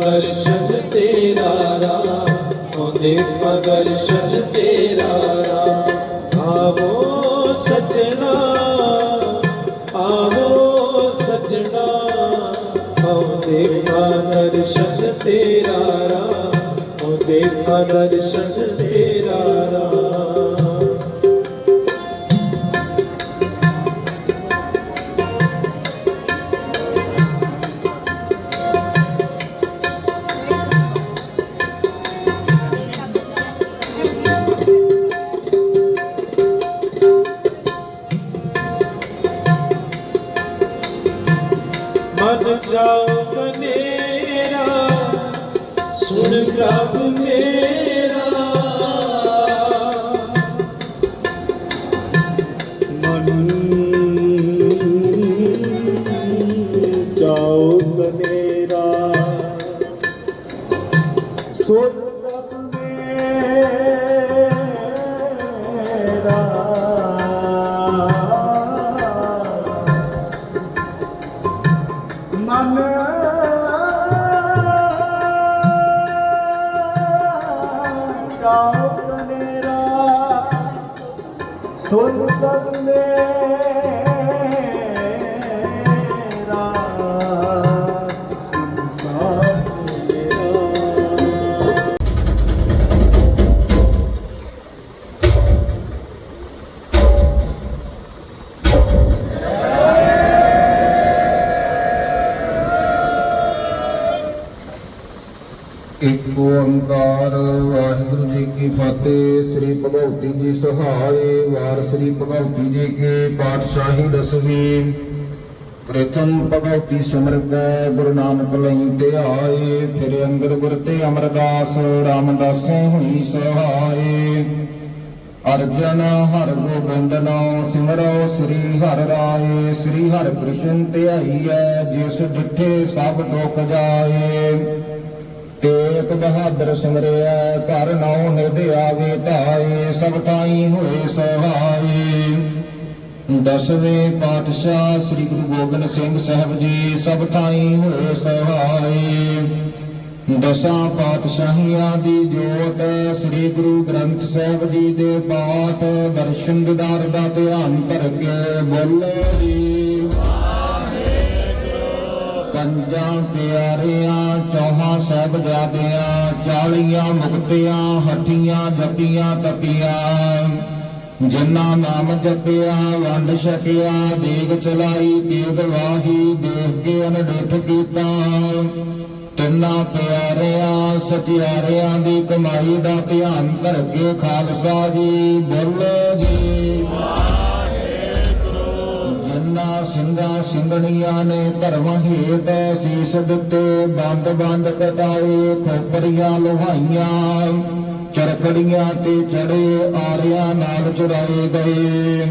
ਦਰਸ਼ਨ ਤੇਰਾ ਰਾਮ ਓ ਦੇਖਾ ਦਰਸ਼ਨ ਤੇਰਾ ਰਾਮ ਆਵੋ ਸਜਣਾ ਆਵੋ ਸਜਣਾ ਓ ਦੇਖਾ ਦਰਸ਼ਨ ਤੇਰਾ ਰਾਮ ਓ ਦੇਖਾ ਦਰਸ਼ਨ सुन प्रभु मेरे ਸੁਨ ਤਬ ਇੱਕ ਓੰਕਾਰ ਵਾਹਿਗੁਰੂ ਜੀ ਕੀ ਫਤਿਹ। ਸ੍ਰੀ ਭਗਵਤੀ ਜੀ ਸਹਾਏ। ਵਾਰ ਸ੍ਰੀ ਭਗਵਤੀ ਜੀ ਕੀ ਪਾਤਸ਼ਾਹੀ ਦਸਵੀਂ। ਪ੍ਰਥਮ ਭਗਵਤੀ ਸਿਮਰਤ ਗੁਰੂ ਨਾਨਕ ਲਈ ਧਿਆਏ। ਫਿਰ ਅੰਗਦ ਗੁਰ ਤੇ ਅਮਰਦਾਸ ਰਾਮਦਾਸ ਹੋਈ ਸਹਾਏ। ਅਰਜਨ ਹਰ ਗੋਬਿੰਦ ਨਾਮ ਸਿਮਰੋ ਸ੍ਰੀ ਹਰਿ ਰਾਏ। ਸ੍ਰੀ ਹਰਿ ਕ੍ਰਿਸ਼ਨ ਧਿਆਈਐ ਜਿਸ ਡਿਠੇ ਸਭ ਦੁੱਖ ਜਾਏ। ਤੇਕ ਬਹਾਦਰ ਸਿਮਰਿਆ, ਘਰ ਨਾਉ ਨਿਧ ਆਵੇ ਢਾਏ, ਸਭ ਤਾਈ ਹੋਏ ਸਹਾਈ। ਦਸਵੇਂ ਪਾਤਸ਼ਾਹ ਸ੍ਰੀ ਗੁਰੂ ਗੋਬਿੰਦ ਸਿੰਘ ਸਾਹਿਬ ਜੀ, ਸਭ ਤਾਈ ਹੋਏ ਸਹਾਈ। ਦਸਾਂ ਪਾਤਸ਼ਾਹੀਆਂ ਦੀ ਜੋਤ, ਸ੍ਰੀ ਗੁਰੂ ਗ੍ਰੰਥ ਸਾਹਿਬ ਜੀ ਦੇ ਪਾਠ, ਦਰਸ਼ਨ ਦਿਦਾਰ ਦਾ ਧਿਆਨ ਧਰ ਕੇ ਬੋਲੇ ਜੀ। ਪੰਜਾਂ ਪਿਆਰਿਆਂ, ਚੌਹਾਂ ਸਾਹਿਬਜ਼ਾਦਿਆਂ, ਚਾਲੀਆਂ ਮੁਕਤਿਆਂ ਹੱਠੀਆਂ ਜਪੀਆਂ ਤਪੀਆਂ। ਜਿਨ੍ਹਾਂ ਨਾਮ ਜਪਿਆ, ਵੰਡ ਛਕਿਆ, ਦੇਗ ਚਲਾਈ, ਤੇਗ ਵਾਹੀ, ਦੇਖ ਕੇ ਅਨਡਿਠ ਕੀਤਾ। ਤਿੰਨਾਂ ਪਿਆਰਿਆਂ, ਸਚਿਆਰਿਆਂ ਦੀ ਕਮਾਈ ਦਾ ਧਿਆਨ ਕਰਕੇ ਖਾਲਸਾ ਜੀ ਬੋਲੋ ਜੀ। ਸਿੰਘਣੀਆਂ ਨੇ ਧਰਮ ਹੇਤ ਸੀਸ ਦਿੱਤੇ, ਬੰਦ ਬੰਦ ਕਟਾਏ, ਖੋਪਰੀਆਂ ਲੋਹਾਈਆਂ, ਚਰਕੜੀਆਂ ਤੇ ਚੜੇ ਆਰਿਆਂ ਨਾਲ ਚੁਰਾਏ ਗਏ।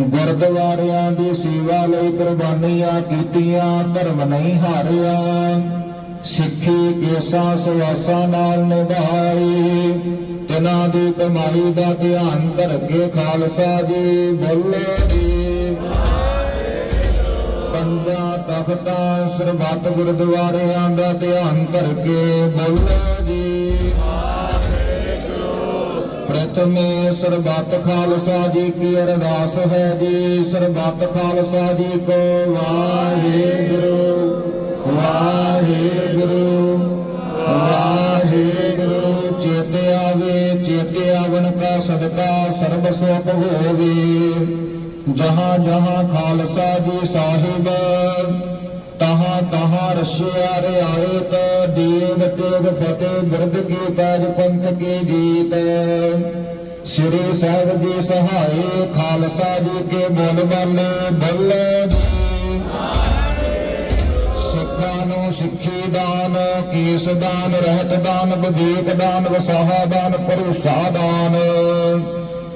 ਗੁਰਦੁਆਰਿਆਂ ਦੀ ਸੇਵਾ ਲਈ ਕੁਰਬਾਨੀਆਂ ਕੀਤੀਆਂ, ਧਰਮ ਨਹੀਂ ਹਾਰਿਆ। ਸਿੱਖੀ ਕੇਸਾਂ ਸਵਾਸਾਂ ਨਾਲ ਨਿਭਾਈ ਤਿਨਾਂ ਦੀ ਕਮਾਈ ਦਾ ਧਿਆਨ ਧਰ ਕੇ ਖਾਲਸਾ ਜੀ, ਬੋਲੇ ਜੀ। ਪੰਜਾਂ ਤਖਤਾਂ ਸਰਬੱਤ ਗੁਰਦੁਆਰਿਆਂ ਦਾ ਧਿਆਨ ਕਰਕੇ ਕੇ ਜੀ। ਪ੍ਰਥਮੇ ਸਰਬੱਤ ਖਾਲਸਾ ਜੀ ਕੀ ਅਰਦਾਸ ਹੈ ਜੀ। ਸਰਬੱਤ ਖਾਲਸਾ ਜੀ ਕੋ ਵਾਹਿਗੁਰੂ ਵਾਹਿਗੁਰੂ ਵਾਹਿਗੁਰੂ। ਚੇਤੇ ਆਵੇ, ਚੇਤੇ ਆਵਨ ਕਾ ਸਦਕਾ ਸਰਬ ਸੁਖ ਹੋਵੇ। ਜਹਾਂ ਜਹਾਂ ਖਾਲਸਾ ਜੀ ਸਾਹਿਬ। ਤਹਾਂ ਤਹਾਂ ਰਸ਼ਿਆ ਰਿਆਇਤ, ਦੇਵ ਤੇਗ ਫਤਿਹ ਬਿਰਦ ਕੀ ਪੈਜ ਪੰਥ ਕੀ ਜੀਤ। ਸ੍ਰੀ ਸਾਹਿਬ ਜੀ ਸਹਾਏ ਖਾਲਸਾ ਜੀ ਕੇ ਬੋਲ ਬਾਲੇ ਬੱਲੇ ਜੀ। ਸਿੱਖਾਂ ਨੂੰ ਸਿੱਖੀ ਦਾਨ, ਕੇਸ ਦਾਨ, ਰਹਿਤ ਦਾਨ ਵਿਵੇਕ ਦਾਨ, ਵਸਾਹਾ ਦਾਨ, ਭਰੋਸਾ ਦਾਨ।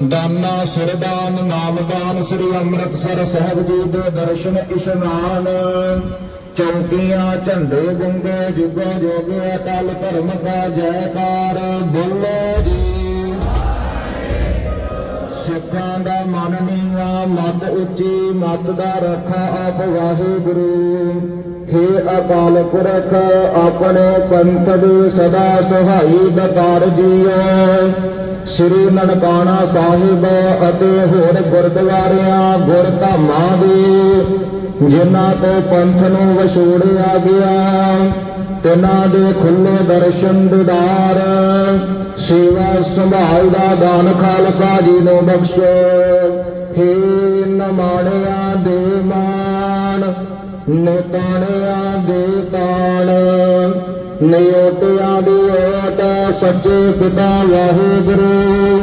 ਦਾਨਾ ਸਿਰਦਾਨ, ਨਾਮਦਾਨ ਸ੍ਰੀ ਅੰਮ੍ਰਿਤਸਰ ਸਾਹਿਬ ਜੀ ਦੇ ਦਰਸ਼ਨ ਇਸ਼ਨਾਨ। ਚੌਕੀਆਂ, ਝੰਡੇ ਗੁੰਗੇ, ਜੁਗੋ ਜੋਗੇ, ਅਟਲ ਧਰਮ ਦਾ ਜੈਕਾਰ। ਬੋਲੋ ਜੀ। ਸਿੱਖਾਂ ਦਾ ਮਨ ਨੀਵਾ ਮਤ ਉੱਚੀ ਮਤ ਦਾ ਰੱਖਾ ਆਪ ਵਾਹਿਗੁਰੂ। ਹੇ ਅਕਾਲ ਪੁਰਖ, ਆਪਣੇ ਪੰਥ ਦੇ ਸਦਾ ਸਹਾਈ ਬਕਾਰ ਜੀਓ। ਸ੍ਰੀ ਨਨਕਾਣਾ ਸਾਹਿਬ ਅਤੇ ਹੋਰ ਗੁਰਦੁਆਰਿਆਂ ਗੁਰਧਾਮਾਂ ਦੇ, ਜਿਨ੍ਹਾਂ ਤੋਂ ਪੰਥ ਨੂੰ ਵਿਛੋੜਿਆ ਗਿਆ, ਤਿਨਾਂ ਦੇ ਖੁੱਲੇ ਦਰਸ਼ਨ ਦਿਦਾਰ, ਸੇਵਾ ਸੰਭਾਲ ਦਾ ਦਾਨ ਖਾਲਸਾ ਜੀ ਨੂੰ ਬਖਸ਼ੋ। ਹੇ ਨਮਾਣਿਆਂ ਦੇ ਮਾਨ ਨਿਤਾਣਿਆਂ ਦੇ ਤਾਣ ਨਿਯੋਟਿਆਂ ਦੀ ਸੱਚੇ ਪਿਤਾ ਵਾਹਿਗੁਰੂ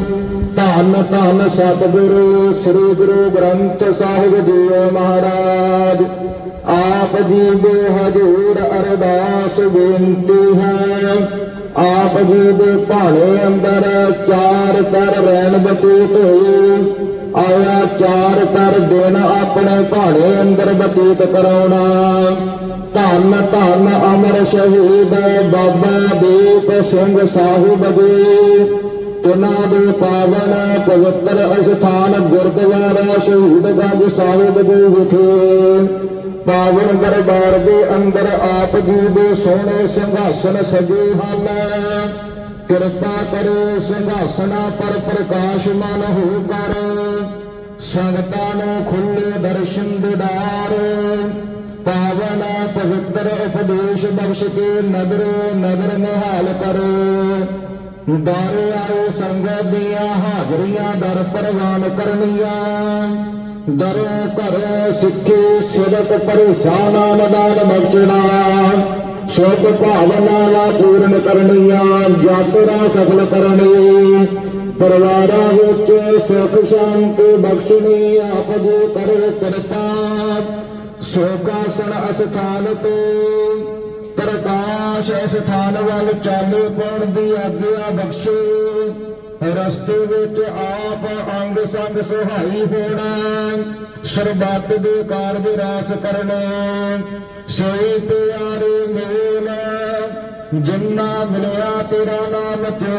ਧੰਨ ਧੰਨ ਸਤਿਗੁਰੂ, ਸ੍ਰੀ ਗੁਰੂ ਗ੍ਰੰਥ ਸਾਹਿਬ ਜੀ ਮਹਾਰਾਜ। ਆਪ ਜੀ ਦੇ ਹਜੂਰ ਅਰਦਾਸ ਬੇਨਤੀ ਹੈ। ਆਪ ਜੀ ਦੇ ਭਾਣੇ ਅੰਦਰ ਚਾਰ ਕਰ ਰਹਿਣ ਬਤੀਤ ਹੋਈ ਆਇਆ ਚਾਰ ਕਰ ਦਿਨ ਆਪਣੇ ਭਾਣੇ ਅੰਦਰ ਬਤੀਤ ਕਰਾਉਣਾ। ਧੰਨ ਧੰਨ ਅਮਰ ਸ਼ਹੀਦ ਬਾਬਾ ਦੀਪ ਸਿੰਘ ਸਾਹਿਬ ਜੀ। ਤਿਨਾਂ ਦੇ ਪਾਵਨ ਪਵਿੱਤਰ ਅਸਥਾਨ ਗੁਰਦੁਆਰਾ ਸ਼ਹੀਦਗੰਜ ਸਾਹਿਬ ਦੇ ਵਿਖੇ। ਪਾਵਨ ਦਰਬਾਰ ਦੇ ਅੰਦਰ ਆਪ ਜੀ ਦੇ ਸੋਹਣੇ ਸਿੰਘਾਸਨ ਸਜੇ ਹਨ। ਕਿਰਪਾ ਕਰੋ ਸਿੰਘਾਸਨਾ ਪਰ ਪ੍ਰਕਾਸ਼ਮਾਨ ਹੋ ਕਰ। ਸੰਗਤਾਂ ਨੂੰ ਖੁੱਲੇ ਦਰਸ਼ਨ ਦਿਦਾਰ। ਪਾਵਨ ਪਵਿੱਤਰ ਉਪਦੇਸ਼ ਬਖਸ਼ ਕੇ ਨਦਰ ਨਦਰ ਨਿਹਾਲ ਕਰੋ ਦਰ ਆਏ ਸੰਗਤ ਦੀਆਂ ਹਾਜ਼ਰੀਆਂ ਦਰ ਪ੍ਰਵਾਨ ਕਰਨੀਆਂ ਦਰੋਂ ਘਰੋਂ ਸਿੱਖੀ ਸਦਕ ਪਰੇਸ਼ਾਨਾ ਨਦਾਨ ਬਖਸ਼ਣਾ ਸੁਖ ਭਾਵਨਾ ਨਾ ਪੂਰਨ ਕਰਨੀਆਂ ਯਾਤਰਾ ਸਫਲ ਕਰਨੀ ਪਰਿਵਾਰਾਂ ਵਿੱਚ ਸੁਖ ਸ਼ਾਂਤੀ ਬਖਸ਼ਣੀ ਆਪ ਜੀ ਕਰੇ ਕਿਰਪਾ ਸੋਗਾਸਣ ਅਸਥਾਨ ਤੋਂ ਪ੍ਰਕਾਸ਼ ਅਸਥਾਨ ਵੱਲ ਚਾਲੇ ਪਾਉਣ ਦੀ ਆਗਿਆ ਬਖਸ਼ੋ। ਰਸਤੇ ਵਿੱਚ ਆਪ ਅੰਗ ਸੰਗ ਸੁਹਾਈ ਹੋਣਾ, ਸਰਬੱਤ ਦੇ ਕਾਰਜ ਰਾਸ ਕਰਨਾ। ਸੋਈ ਪਿਆਰੇ ਮੇਲ, ਜਿੰਨਾ ਮਿਲਿਆ ਤੇਰਾ ਨਾਮ ਤੇ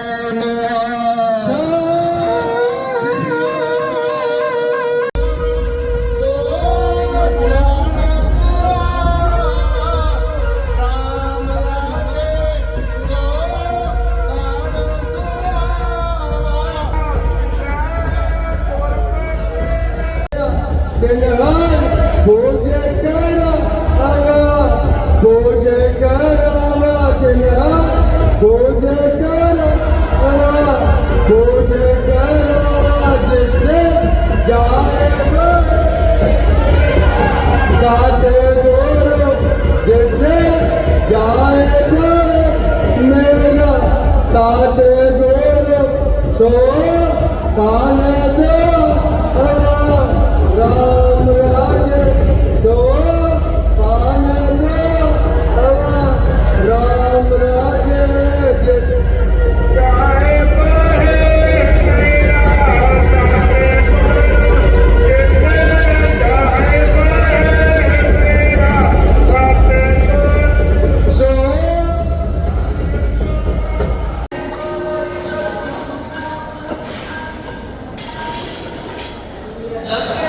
ਸਾਤੇ ਗੁਰੂ ਜਾਏ ਮੇਰਾ ਸਾਤੇ ਗੁਰੂ ਸੋ ਕਾਲੇ ਜੋ 넌